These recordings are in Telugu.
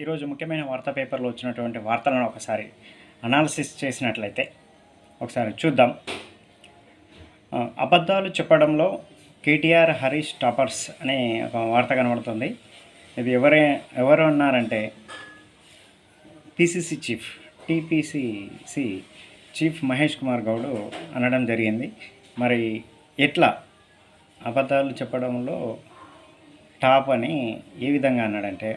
ఈరోజు ముఖ్యమైన వార్తా పేపర్లో వచ్చినటువంటి వార్తలను ఒకసారి అనాలిసిస్ చేసినట్లయితే ఒకసారి చూద్దాం. అబద్ధాలు చెప్పడంలో కేటీఆర్ హరీష్ టాపర్స్ అనే ఒక వార్త కనబడుతుంది. ఇది ఎవరే ఎవరు అన్నారంటే PCC chief TPCC chief Mahesh Kumar Goud అనడం జరిగింది. మరి ఎట్లా అబద్ధాలు చెప్పడంలో టాప్ అని ఏ విధంగా అన్నాడంటే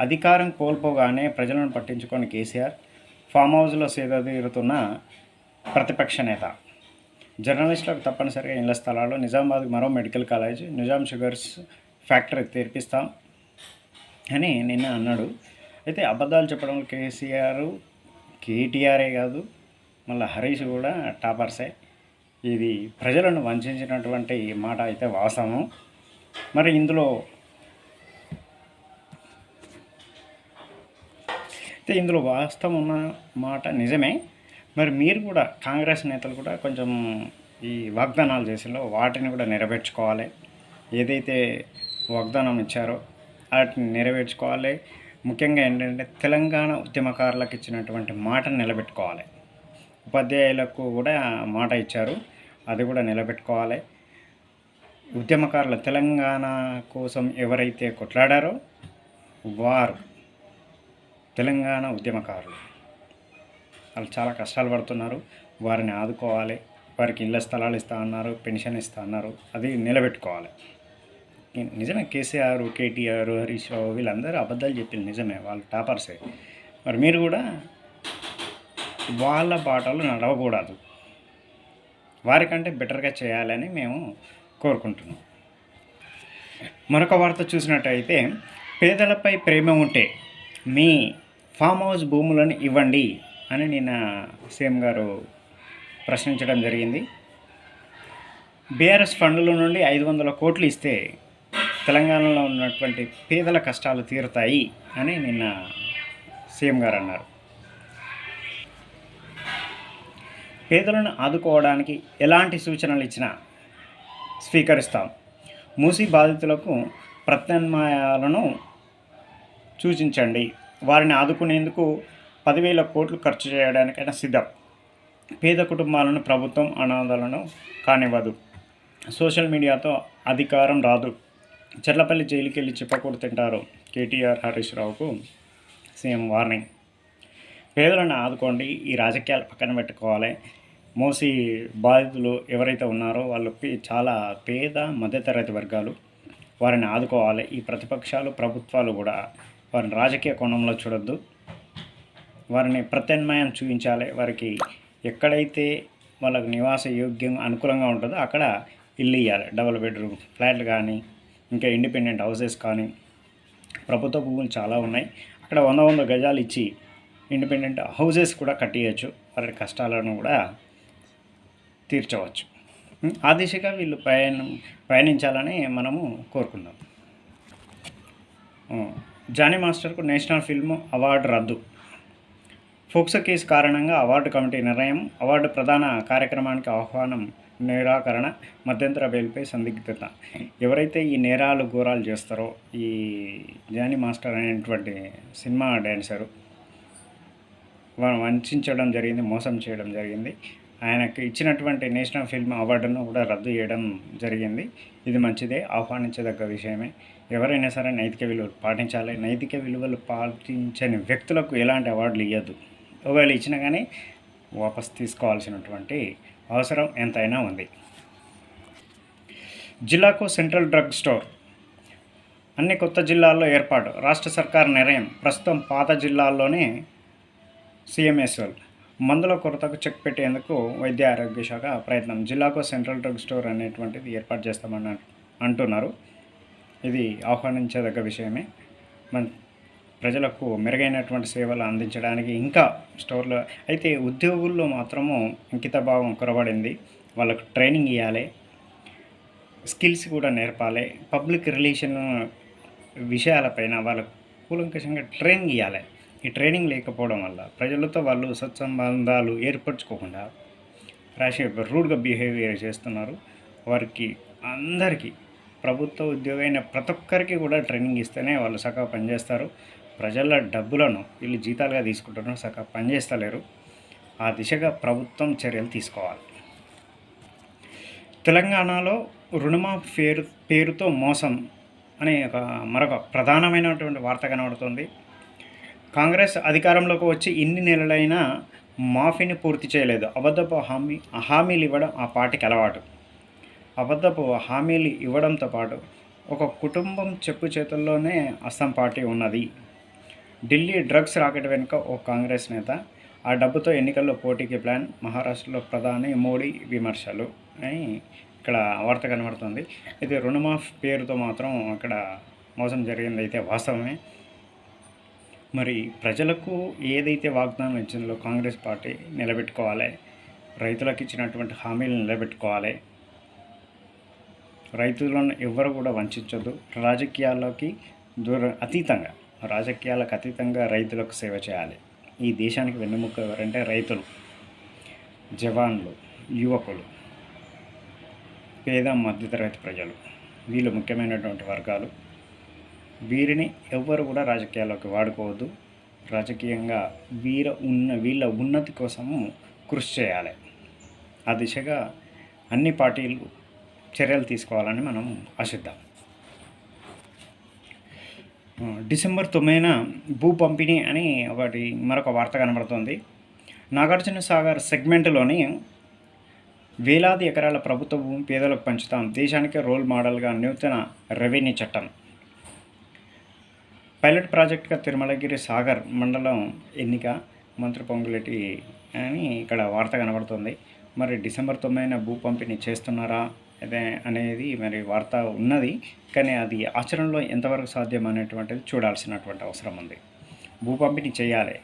అధికారం కోల్పోగానే ప్రజలను పట్టించుకొని కేసీఆర్ ఫామ్ హౌస్లో సేదీరుతున్న ప్రతిపక్ష నేత. జర్నలిస్టులకు తప్పనిసరిగా ఇళ్ళ స్థలాలు నిజామాబాద్ మరో medical college Nizam sugars factory తెరిపిస్తాం అని నిన్న అన్నాడు. అయితే అబద్ధాలు చెప్పడంలో కేసీఆర్ కేటీఆరే కాదు మళ్ళీ హరీష్ కూడా టాపర్సే. ఇది ప్రజలను వంచినటువంటి మాట అయితే వాస్తవం. మరి ఇందులో అయితే ఇందులో వాస్తవం ఉన్న మాట నిజమే. మరి మీరు కూడా కాంగ్రెస్ నేతలు కూడా కొంచెం ఈ వాగ్దానాలు చేసిలో వాటిని కూడా నెరవేర్చుకోవాలి. ఏదైతే వాగ్దానం ఇచ్చారో వాటిని నెరవేర్చుకోవాలి. ముఖ్యంగా ఏంటంటే తెలంగాణ ఉద్యమకారులకు ఇచ్చినటువంటి మాటను నిలబెట్టుకోవాలి. ఉపాధ్యాయులకు కూడా మాట ఇచ్చారు. అది కూడా నిలబెట్టుకోవాలి. ఉద్యమకారుల తెలంగాణ కోసం ఎవరైతే కొట్లాడారో వారు తెలంగాణ ఉద్యమకారులు. వాళ్ళు చాలా కష్టాలు పడుతున్నారు. వారిని ఆదుకోవాలి. వారికి ఇళ్ళ స్థలాలు ఇస్తా అన్నారు పెన్షన్ ఇస్తా అన్నారు. అది నిలబెట్టుకోవాలి. నిజమే కేసీఆర్ కేటీఆర్ హరీష్ రావు వీళ్ళందరూ అబద్ధాలు చెప్పింది నిజమే. వాళ్ళు టాపర్సే. మరి మీరు కూడా వాళ్ళ బాటలు నడవకూడదు. వారికంటే బెటర్గా చేయాలని మేము కోరుకుంటున్నాం. మరొక వార్త చూసినట్టయితే పేదలపై ప్రేమ ఉంటే మీ ఫామ్ హౌస్ భూములను ఇవ్వండి అని నిన్న సీఎం గారు ప్రశ్నించడం జరిగింది. బీఆర్ఎస్ ఫండ్ల నుండి ఐదు వందల కోట్లు ఇస్తే తెలంగాణలో ఉన్నటువంటి పేదల కష్టాలు తీరుతాయి అని నిన్న సీఎం గారు అన్నారు. పేదలను ఆదుకోవడానికి ఎలాంటి సూచనలు ఇచ్చినా స్వీకరిస్తాం. మూసి బాధితులకు ప్రత్యామ్నాయాలను సూచించండి. వారిని ఆదుకునేందుకు పదివేల కోట్లు ఖర్చు చేయడానికైనా సిద్ధం. పేద కుటుంబాలను ప్రభుత్వం అనాథాలను కానివ్వదు. సోషల్ మీడియాతో అధికారం రాదు. చెర్లపల్లి జైలుకి వెళ్ళి చెప్పకూడదు తింటారు కేటీఆర్ హరీష్ రావుకు సీఎం వార్నింగ్. పేదలను ఆదుకోండి ఈ రాజకీయాలు పక్కన పెట్టుకోవాలి. మోసి బాధితులు ఎవరైతే ఉన్నారో వాళ్ళకి చాలా పేద మధ్యతరగతి వర్గాలు వారిని ఆదుకోవాలి. ఈ ప్రతిపక్షాలు ప్రభుత్వాలు కూడా వారిని రాజకీయ కోణంలో చూడొద్దు. వారిని ప్రత్యామ్నాయం చూపించాలి. వారికి ఎక్కడైతే వాళ్ళకు నివాస యోగ్యం అనుకూలంగా ఉంటుందో అక్కడ ఇల్లు ఇవ్వాలి డబుల్ బెడ్రూమ్ ఫ్లాట్లు కానీ ఇంకా ఇండిపెండెంట్ హౌసెస్ కానీ ప్రభుత్వ భూములు చాలా ఉన్నాయి. అక్కడ వంద వంద గజాలు ఇచ్చి ఇండిపెండెంట్ హౌసెస్ కూడా కట్టేయచ్చు. వారి కష్టాలను కూడా తీర్చవచ్చు. ఆ దిశగా వీళ్ళు ప్రయాణం ప్రయాణించాలని మనము కోరుకుందాం. జానీ మాస్టర్కు నేషనల్ ఫిల్మ్ అవార్డు రద్దు. ఫోక్సో కేసు కారణంగా అవార్డు కమిటీ నిర్ణయం అవార్డు ప్రధాన కార్యక్రమానికి ఆహ్వానం నిరాకరణ మధ్యంతర బెయిల్పై సందిగ్ధత. ఎవరైతే ఈ నేరాలు ఘోరాలు చేస్తారో ఈ జానీ మాస్టర్ అనేటువంటి సినిమా డ్యాన్సరు వంచడం జరిగింది మోసం చేయడం జరిగింది. ఆయనకు ఇచ్చినటువంటి నేషనల్ ఫిల్మ్ అవార్డును కూడా రద్దు చేయడం జరిగింది. ఇది మంచిదే ఆహ్వానించదగ్గ విషయమే. ఎవరైనా సరే నైతిక విలువలు పాటించాలి. నైతిక విలువలు పాటించని వ్యక్తులకు ఎలాంటి అవార్డులు ఇవ్వద్దు ఒకవేళ ఇచ్చినా కానీ వాపస్ తీసుకోవాల్సినటువంటి అవసరం ఎంతైనా ఉంది. జిల్లాకు సెంట్రల్ డ్రగ్ స్టోర్. అన్ని కొత్త జిల్లాల్లో ఏర్పాటు. రాష్ట్ర సర్కార్ నిర్ణయం. ప్రస్తుతం పాత జిల్లాల్లోనే సిఎంఎస్ఎల్. మందుల కొరతకు చెక్ పెట్టేందుకు వైద్య ఆరోగ్య శాఖ ప్రయత్నం. జిల్లాకు సెంట్రల్ డ్రగ్ స్టోర్ అనేటువంటిది ఏర్పాటు చేస్తామని అంటున్నారు. ఇది ఆహ్వానించదగ్గ విషయమే. మన ప్రజలకు మెరుగైనటువంటి సేవలు అందించడానికి ఇంకా స్టోర్లో అయితే ఉద్యోగుల్లో మాత్రము అంకిత భావం కొరబడింది. వాళ్ళకు ట్రైనింగ్ ఇవ్వాలి స్కిల్స్ కూడా నేర్పాలి. పబ్లిక్ రిలేషన్ విషయాలపైన వాళ్ళకు కూలంకషంగా ట్రైనింగ్ ఇవ్వాలి ఈ ట్రైనింగ్ లేకపోవడం వల్ల ప్రజలతో వాళ్ళు సత్సంబంధాలు ఏర్పరచుకోకుండా రాసే రూడ్గా బిహేవియర్ చేస్తున్నారు. వారికి అందరికీ ప్రభుత్వ ఉద్యోగం అయిన ప్రతి ఒక్కరికి కూడా ట్రైనింగ్ ఇస్తేనే వాళ్ళు సగం పనిచేస్తారు ప్రజల డబ్బులను వీళ్ళు జీతాలుగా తీసుకుంటున్నారు సగం పనిచేస్తలేరు ఆ దిశగా ప్రభుత్వం చర్యలు తీసుకోవాలి. తెలంగాణలో రుణమాఫీ పేరు పేరుతో మోసం అనే ఒక మరొక ప్రధానమైనటువంటి వార్త కనబడుతుంది. కాంగ్రెస్ అధికారంలోకి వచ్చి ఇన్ని నెలలైనా మాఫీని పూర్తి చేయలేదు. అబద్ధపు హామీ హామీలు ఇవ్వడం ఆ పార్టీకి అలవాటు. అబద్ధపు హామీలు ఇవ్వడంతో పాటు ఒక కుటుంబం చెప్పు చేతుల్లోనే అస్సాం పార్టీ ఉన్నది. ఢిల్లీ డ్రగ్స్ రాకెట్ వెనుక ఓ కాంగ్రెస్ నేత ఆ డబ్బుతో ఎన్నికల్లో పోటీకి ప్లాన్ మహారాష్ట్రలో ప్రధాని మోడీ విమర్శలు. అని ఇక్కడ వార్త కనబడుతుంది. అయితే రుణమాఫ్ పేరుతో మాత్రం అక్కడ మోసం జరిగింది అయితే వాస్తవమే. మరి ప్రజలకు ఏదైతే వాగ్దానం ఇచ్చిందో కాంగ్రెస్ పార్టీ నిలబెట్టుకోవాలి. రైతులకు ఇచ్చినటువంటి హామీలు నిలబెట్టుకోవాలి. రైతులను ఎవరు కూడా వంచొద్దు. రాజకీయాల్లోకి దూర అతీతంగా రాజకీయాలకు అతీతంగా రైతులకు సేవ చేయాలి. ఈ దేశానికి వెన్నెముక ఎవరంటే రైతులు జవాన్లు యువకులు పేద మధ్యతరగతి ప్రజలు. వీళ్ళు ముఖ్యమైనటువంటి వర్గాలు. వీరిని ఎవ్వరు కూడా రాజకీయాల్లోకి వాడుకోవద్దు. రాజకీయంగా వీర ఉన్న వీళ్ళ ఉన్నతి కోసము కృషి చేయాలి. ఆ దిశగా అన్ని పార్టీలు చర్యలు తీసుకోవాలని మనం ఆశిద్దాం. డిసెంబర్ తొమ్మిదిన భూ పంపిణీ అని ఒకటి మరొక వార్త కనబడుతోంది. నాగార్జున సాగర్ సెగ్మెంట్లోని వేలాది ఎకరాల ప్రభుత్వ భూమి పేదలకు పంచుతాం. దేశానికే రోల్ మోడల్గా నూతన రెవెన్యూ చట్టం. పైలట్ ప్రాజెక్ట్గా తిరుమలగిరి సాగర్ మండలం ఎన్నిక మంత్రి పొంగులెటి అని ఇక్కడ వార్త కనబడుతుంది. మరి డిసెంబర్ తొమ్మిదిన భూ పంపిణీ చేస్తున్నారా? అనేది మరి వార్త ఉన్నది. కానీ అది ఆచరణలో ఎంతవరకు సాధ్యం అనేటువంటిది చూడాల్సినటువంటి అవసరం ఉంది. భూ పంపిణీ చేయాలి.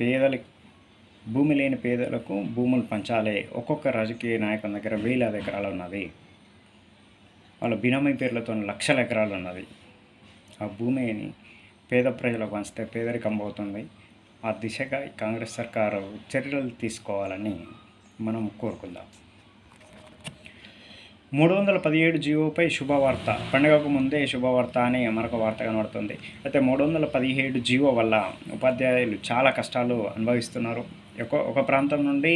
పేదలకి భూమి లేని పేదలకు భూములు పంచాలి. ఒక్కొక్క రాజకీయ నాయకుల దగ్గర వేలాది ఎకరాలు ఉన్నది. వాళ్ళ బినామీ పేర్లతో లక్షల ఎకరాలు ఉన్నది. ఆ భూమిని పేద ప్రజలకు పంచితే పేదరికం పోతుంది. ఆ దిశగా కాంగ్రెస్ సర్కారు చర్యలు తీసుకోవాలని మనం కోరుకుందాం. మూడు వందల పదిహేడు జీవోపై శుభవార్త. పండుగకు ముందే శుభవార్త అని మరొక వార్త కనబడుతుంది. అయితే మూడు వందల పదిహేడు జీవో వల్ల ఉపాధ్యాయులు చాలా కష్టాలు అనుభవిస్తున్నారు. ఒక ఒక ప్రాంతం నుండి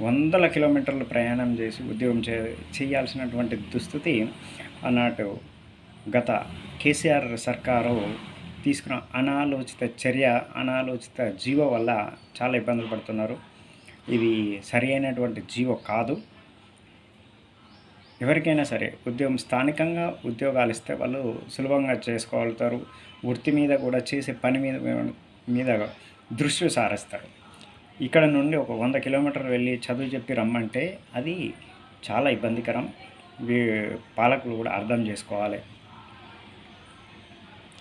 వందల కిలోమీటర్లు ప్రయాణం చేసి ఉద్యోగం చే చేయాల్సినటువంటి దుస్థితి అన్నట్టు గత కేసీఆర్ సర్కారు తీసుకున్న అనాలోచిత చర్య అనాలోచిత జీవో వల్ల చాలా ఇబ్బందులు పడుతున్నారు. ఇది సరి అయినటువంటి జీవో కాదు. ఎవరికైనా సరే ఉద్యోగం స్థానికంగా ఉద్యోగాలు ఇస్తే వాళ్ళు సులభంగా చేసుకోగలుగుతారు. వృత్తి మీద కూడా చేసే పని మీద మీద దృష్టి సారిస్తారు. ఇక్కడ నుండి ఒక వంద కిలోమీటర్లు వెళ్ళి చదువు చెప్పి రమ్మంటే అది చాలా ఇబ్బందికరం. వీ పాలకులు కూడా అర్థం చేసుకోవాలి.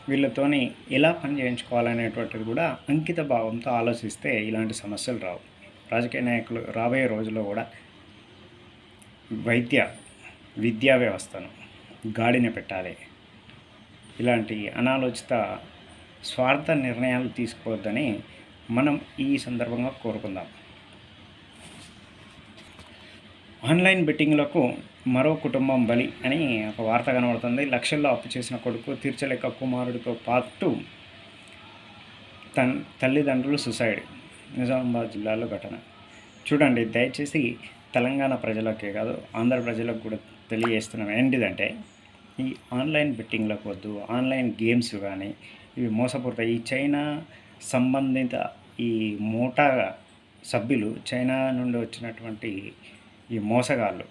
వీళ్ళతోని ఎలా పని చేయించుకోవాలనేటువంటిది కూడా అంకిత భావంతో ఆలోచిస్తే ఇలాంటి సమస్యలు రావు. రాజకీయ నాయకులు రాబోయే రోజుల్లో కూడా వైద్య విద్యా వ్యవస్థను గాడిన పెట్టాలి. ఇలాంటి అనాలోచిత స్వార్థ నిర్ణయాలు తీసుకోవద్దని మనం ఈ సందర్భంగా కోరుకుందాం. ఆన్లైన్ బెట్టింగ్లకు మరో కుటుంబం బలి అని ఒక వార్త కనబడుతుంది. లక్షల్లో అప్పు చేసిన కొడుకు తీర్చలేక కుమారుడితో పాటు తన్ తల్లిదండ్రులు సుసైడ్ నిజామాబాద్ జిల్లాలో ఘటన. చూడండి దయచేసి తెలంగాణ ప్రజలకే కాదు ఆంధ్ర ప్రజలకు కూడా తెలియజేస్తున్నాం. ఏంటిదంటే ఈ ఆన్లైన్ బెట్టింగ్లకు వద్దు ఆన్లైన్ గేమ్స్ కానీ ఇవి మోసపోతాయి. ఈ చైనా సంబంధిత ఈ మోటా సభ్యులు చైనా నుండి వచ్చినటువంటి ఈ మోసగాళ్ళు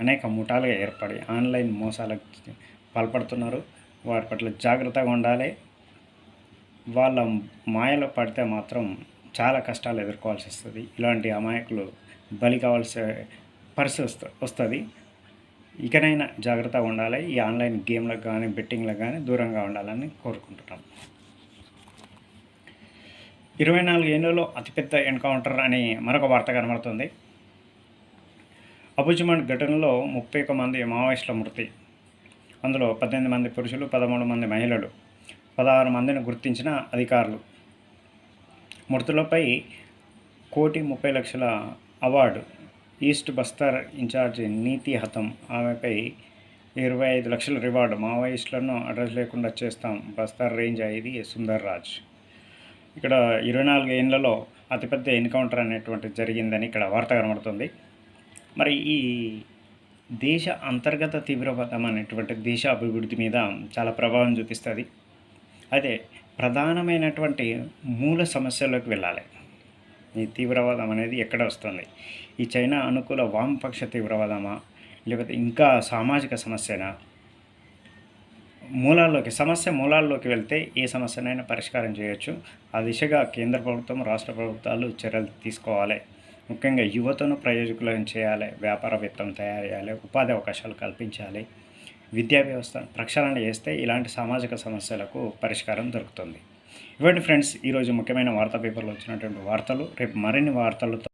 అనేక ముఠాలుగా ఏర్పడి ఆన్లైన్ మోసాలకు పాల్పడుతున్నారు. వాటి పట్ల జాగ్రత్తగా ఉండాలి. వాళ్ళ మాయలో పడితే మాత్రం చాలా కష్టాలు ఎదుర్కోవాల్సి వస్తుంది. ఇలాంటి అమాయకులు బలి కావాల్సి పరిస్థితి వస్తుంది. ఇకనైనా జాగ్రత్తగా ఉండాలి. ఈ ఆన్లైన్ గేమ్లకు కానీ బెట్టింగ్లకు కానీ దూరంగా ఉండాలని కోరుకుంటున్నాం. ఇరవై నాలుగు ఏళ్ళలో అతిపెద్ద ఎన్కౌంటర్ అని మరొక వార్త కనబడుతుంది. అబుజ్మండ్ ఘటనలో ముప్పై ఒక మంది మావోయిస్టుల మృతి. అందులో పద్దెనిమిది మంది పురుషులు పదమూడు మంది మహిళలు పదహారు మందిని గుర్తించిన అధికారులు. మృతులపై కోటి ముప్పై లక్షల అవార్డు ఈస్ట్ బస్తర్ ఇన్ఛార్జ్ నీతి హతం. ఆమెపై ఇరవై ఐదు లక్షల రివార్డు మావోయిస్టులను అడ్రస్ లేకుండా చేస్తాం. బస్తర్ రేంజ్ అయ్యేది సుందర్ రాజ్. ఇక్కడ ఇరవై నాలుగు ఏళ్ళలో అతిపెద్ద ఎన్కౌంటర్ అనేటువంటి జరిగిందని ఇక్కడ వార్త కనబడుతుంది. మరి ఈ దేశ అంతర్గత తీవ్రవాదం అనేటువంటి దేశ అభివృద్ధి మీద చాలా ప్రభావం చూపిస్తుంది. అయితే ప్రధానమైనటువంటి మూల సమస్యల్లోకి వెళ్ళాలి. ఈ తీవ్రవాదం అనేది ఎక్కడ వస్తుంది? ఈ చైనా అనుకూల వామపక్ష తీవ్రవాదమా? లేకపోతే ఇంకా సామాజిక సమస్యనా? మూలాల్లోకి సమస్య మూలాల్లోకి వెళ్తే ఏ సమస్యనైనా పరిష్కారం చేయొచ్చు. ఆ దిశగా కేంద్ర ప్రభుత్వం రాష్ట్ర ప్రభుత్వాలు చర్యలు తీసుకోవాలి. ముఖ్యంగా యువతను ప్రయోజకులను చేయాలి. వ్యాపారవేత్తలను తయారు చేయాలి ఉపాధి అవకాశాలు కల్పించాలి. విద్యా వ్యవస్థ ప్రక్షాళన చేస్తే ఇలాంటి సామాజిక సమస్యలకు పరిష్కారం దొరుకుతుంది. ఇవ్వండి ఫ్రెండ్స్ ఈరోజు ముఖ్యమైన వార్తా పేపర్లో వచ్చినటువంటి వార్తలు రేపు మరిన్ని వార్తలతో